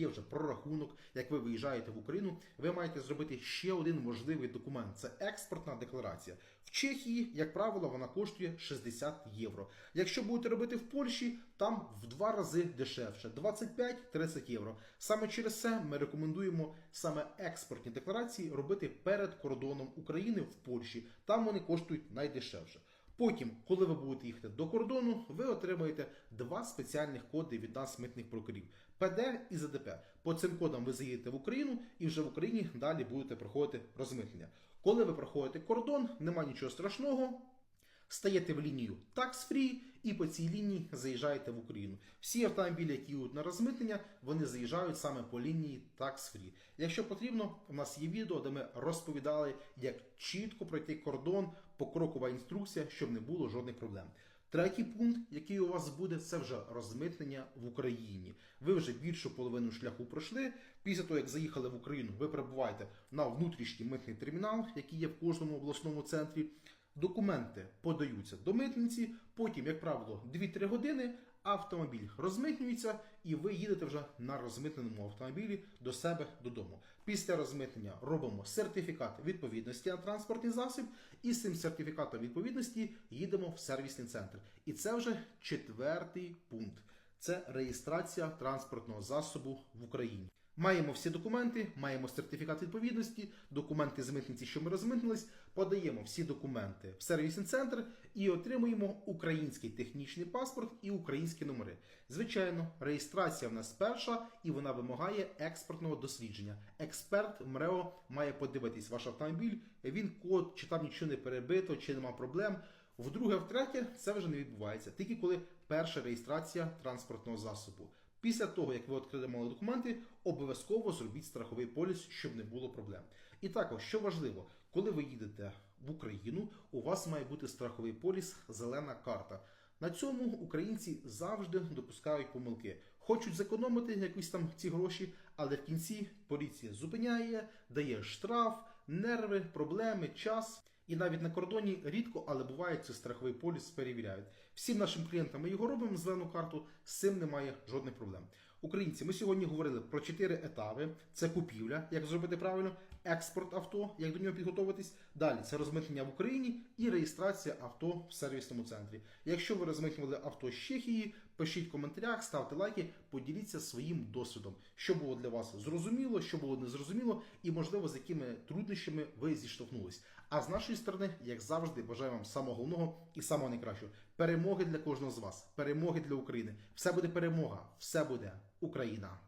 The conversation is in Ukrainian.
є вже прорахунок, як ви виїжджаєте в Україну, ви маєте зробити ще один важливий документ це експортна декларація. В Чехії, як правило, вона коштує 60 євро. Якщо будете робити в Польщі, там в два рази дешевше 25-30 євро. Саме через це ми рекомендуємо саме експортні декларації робити перед кордоном України в Польщі. Там вони коштують найдешевше. Потім, коли ви будете їхати до кордону, ви отримаєте два спеціальних коди від нас митних прокурів ПД і ЗДП. По цим кодам ви заїдете в Україну і вже в Україні далі будете проходити розмитнення. Коли ви проходите кордон, нема нічого страшного. Стаєте в лінію Tax Free і по цій лінії заїжджаєте в Україну. Всі автомобілі, які йдуть на розмитнення, вони заїжджають саме по лінії Tax Free. Якщо потрібно, у нас є відео, де ми розповідали, як чітко пройти кордон, покрокова інструкція, щоб не було жодних проблем. Третій пункт, який у вас буде, це вже розмитнення в Україні. Ви вже більшу половину шляху пройшли. Після того, як заїхали в Україну, ви перебуваєте на внутрішній митний термінал, який є в кожному обласному центрі. Документи подаються до митниці, потім, як правило, 2-3 години автомобіль розмитнюється, і ви їдете вже на розмитненому автомобілі до себе додому. Після розмитнення робимо сертифікат відповідності на транспортний засіб, і з цим сертифікатом відповідності їдемо в сервісний центр. І це вже четвертий пункт. Це реєстрація транспортного засобу в Україні. Маємо всі документи, маємо сертифікат відповідності, документи з митниці, що ми розмитнились, подаємо всі документи в сервісний центр і отримуємо український технічний паспорт і українські номери. Звичайно, реєстрація в нас перша і вона вимагає експортного дослідження. Експерт МРЕО має подивитись ваш автомобіль, він код, чи там нічого не перебито, чи нема проблем. Вдруге, втретє, це вже не відбувається, тільки коли перша реєстрація транспортного засобу. Після того, як ви отримали документи, обов'язково зробіть страховий поліс, щоб не було проблем. І також, що важливо, коли ви їдете в Україну, у вас має бути страховий поліс зелена карта. На цьому українці завжди допускають помилки. Хочуть зекономити якісь там ці гроші, але в кінці поліція зупиняє, дає штраф, нерви, проблеми, час. І навіть на кордоні рідко, але буває, це страховий поліс перевіряють. Всім нашим клієнтам ми його робимо зелену карту, з цим немає жодних проблем. Українці, ми сьогодні говорили про чотири етапи: це купівля, як зробити правильно, експорт авто, як до нього підготуватись. Далі це розмитнення в Україні і реєстрація авто в сервісному центрі. Якщо ви розмитнювали авто з Чехії, пишіть в коментарях, ставте лайки, поділіться своїм досвідом, що було для вас зрозуміло, що було незрозуміло, і можливо з якими труднощами ви зіштовхнулись. А з нашої сторони, як завжди, бажаю вам самого головного і самого найкращого перемоги для кожного з вас, перемоги для України. Все буде перемога, все буде Україна.